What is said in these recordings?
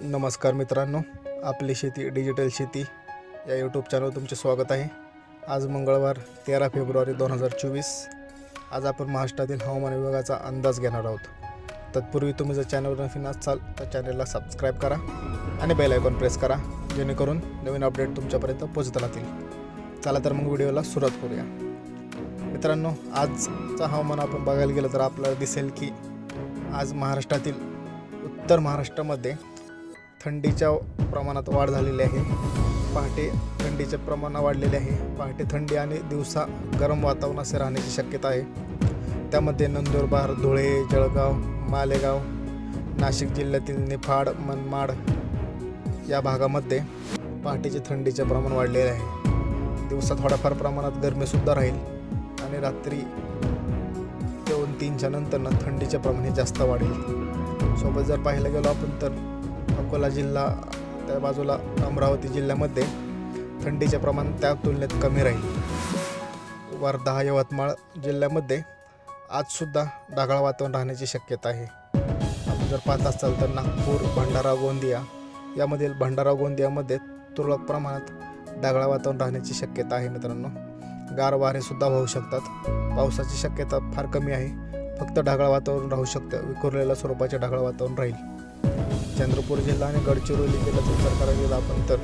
नमस्कार मित्रांनो आपली शेती डिजिटल शेती या यूट्यूब चॅनलवर तुमचे स्वागत आहे. आज मंगळवार तेरा फेब्रुवारी दोन हजार चोवीस. आज आपण महाराष्ट्रातील हवामान विभागाचा अंदाज घेणार आहोत. तत्पूर्वी तुम्ही जर चॅनलवर नवीन असाल तर चॅनलला सबस्क्राईब करा आणि बेल आयकॉन प्रेस करा जेणेकरून नवीन अपडेट तुमच्यापर्यंत पोहोचत राहतील. चला तर मग व्हिडिओला सुरुवात करूया. मित्रांनो आजचं हवामान आपण बघायला गेलं तर आपल्याला दिसेल की आज महाराष्ट्रातील उत्तर महाराष्ट्रामध्ये थंडीच्या प्रमाणात वाढ झालेली आहे. पहाटे थंडीचे प्रमाण वाढलेले आहे. पहाटे थंडी आणि दिवसा गरम वातावरण असे राहण्याची शक्यता आहे. त्यामध्ये नंदुरबार धुळे जळगाव मालेगाव नाशिक जिल्ह्यातील निफाड मनमाड या भागामध्ये पहाटेचे थंडीचे प्रमाण वाढलेले आहे. दिवसा थोड्याफार प्रमाणात गरमीसुद्धा राहील आणि रात्री दोन तीनच्या नंतरनं थंडीचे प्रमाण हे जास्त वाढेल. सोबत जर पाहायला गेलो आपण तर अकोला जिल्हा त्या बाजूला अमरावती जिल्ह्यामध्ये थंडीचे प्रमाण त्या तुलनेत कमी राहील. वर्धा यवतमाळ जिल्ह्यामध्ये आजसुद्धा ढगाळ वातावरण राहण्याची शक्यता आहे. आपण जर पाहत असाल तर नागपूर भंडारा गोंदिया यामधील भंडारा गोंदियामध्ये तुरळक प्रमाणात ढगाळ वातावरण राहण्याची शक्यता आहे मित्रांनो. गार वारेसुद्धा होऊ शकतात. पावसाची शक्यता फार कमी आहे. फक्त ढगाळ वातावरण राहू शकतं. विखुरलेल्या स्वरूपाचे ढगाळ वातावरण राहील. चंद्रपूर जिल्हा आणि गडचिरोली जिल्ह्याचा विचार करायला गेला आपण तर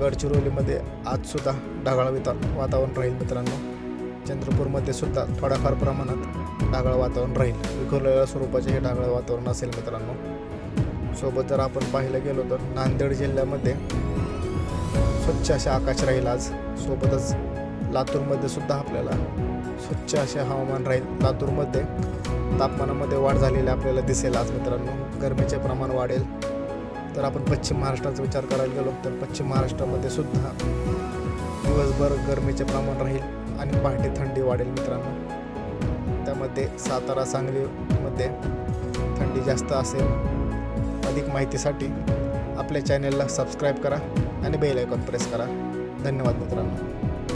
गडचिरोलीमध्ये आजसुद्धा ढगाळ विता वातावरण राहील मित्रांनो. चंद्रपूरमध्ये सुद्धा थोड्याफार प्रमाणात ढगाळ वातावरण राहील. विखुरलेल्या स्वरूपाचे हे ढगाळ वातावरण असेल मित्रांनो. सोबत जर आपण पाहायला गेलो तर नांदेड जिल्ह्यामध्ये स्वच्छ असे आकाश राहील आज. सोबतच लातूरमध्ये सुद्धा आपल्याला स्वच्छ असे हवामान राहील. लातूरमध्ये तापमानामध्ये वाढ झालेली आपल्याला दिसेल आज मित्रांनो. गरमीचे प्रमाण वाढेल. तर आपण पश्चिम महाराष्ट्राचा विचार करायला गेलो तर पश्चिम महाराष्ट्रामध्ये सुद्धा दिवसभर गरमीचे प्रमाण राहील आणि पहाटे थंडी वाढेल मित्रांनो. त्यामध्ये सातारा सांगलीमध्ये थंडी जास्त असेल. अधिक माहितीसाठी आपल्या चॅनेलला सबस्क्राईब करा आणि बेल आयकॉन प्रेस करा. धन्यवाद मित्रांनो.